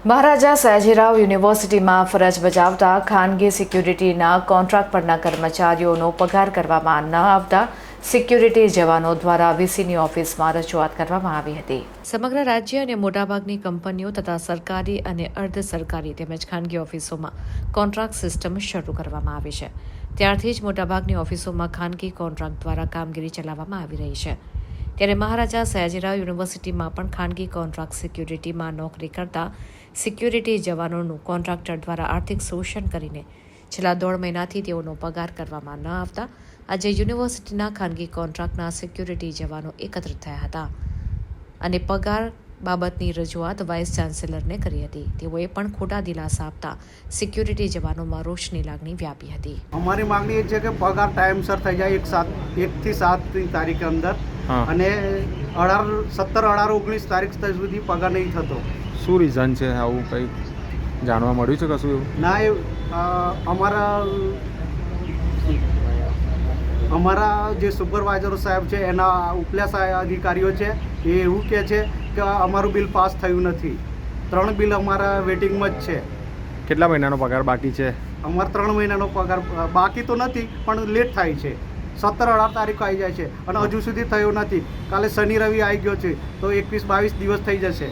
મહારાજા સયાજીરાવ યુનિવર્સિટીમાં ફરજ બજાવતા ખાનગી સિક્યુરિટીના કોન્ટ્રાક્ટ પરના કર્મચારીઓનો પગાર કરવામાં ન આવતા સિક્યુરિટી જવાનો દ્વારા વીસીની ઓફિસમાં રજૂઆત કરવામાં આવી હતી. સમગ્ર રાજ્ય અને મોટાભાગની કંપનીઓ તથા સરકારી અને અર્ધ સરકારી તેમજ ખાનગી ઓફિસોમાં કોન્ટ્રાક્ટ સિસ્ટમ શરૂ કરવામાં આવી છે. ત્યારથી જ મોટાભાગની ઓફિસોમાં ખાનગી કોન્ટ્રાક્ટ દ્વારા કામગીરી ચલાવવામાં આવી રહી છે. ત્યારે મહારાજા સયાજીરાવ યુનિવર્સિટીમાં પણ ખાનગી કોન્ટ્રાક્ટ સિક્યુરિટીમાં નોકરી કરતા સિક્યુરિટી જવાનોનું કોન્ટ્રાક્ટર દ્વારા આર્થિક શોષણ કરીને છેલ્લા દોઢ મહિનાથી તેઓનો પગાર કરવામાં ન આવતા આજે યુનિવર્સિટીના ખાનગી કોન્ટ્રાક્ટના સિક્યુરિટી જવાનો એકત્રિત થયા હતા. અને પગાર બાબતની રજૂઆત વાઇસ ચાન્સેલરને કરી હતી. તેઓએ પણ ખોટા દિલાસા આપતા સિક્યુરિટી જવાનોમાં રોષની લાગણી વ્યાપી હતી. અમારી માંગણી એ છે કે પગાર ટાઈમસર થઈ જાય એક સાત એકથી સાતની તારીખે અંદર. અને અઢાર સત્તર અઢાર ઓગણીસ તારીખ સુધી પગાર નહીં થતો. શું રીઝન છે? આવું કંઈ જાણવા મળ્યું છે કશું એવું? ના એ અમારા અમારા જે સુપરવાઇઝરો સાહેબ છે એના ઉપલા સાહેબ અધિકારીઓ છે એ એવું કહે છે કે અમારું બિલ પાસ થયું નથી. ત્રણ બિલ અમારા વેટિંગમાં જ છે. કેટલા મહિનાનો પગાર બાકી છે? અમારે ત્રણ મહિનાનો પગાર બાકી તો નથી પણ લેટ થાય છે. સત્તર અઢાર તારીખ આવી જાય છે. અને હજુ સુધી થયું નથી. કાલે શનિ રવિ આવી ગયો છે. તો એકવીસ બાવીસ દિવસ થઈ જશે.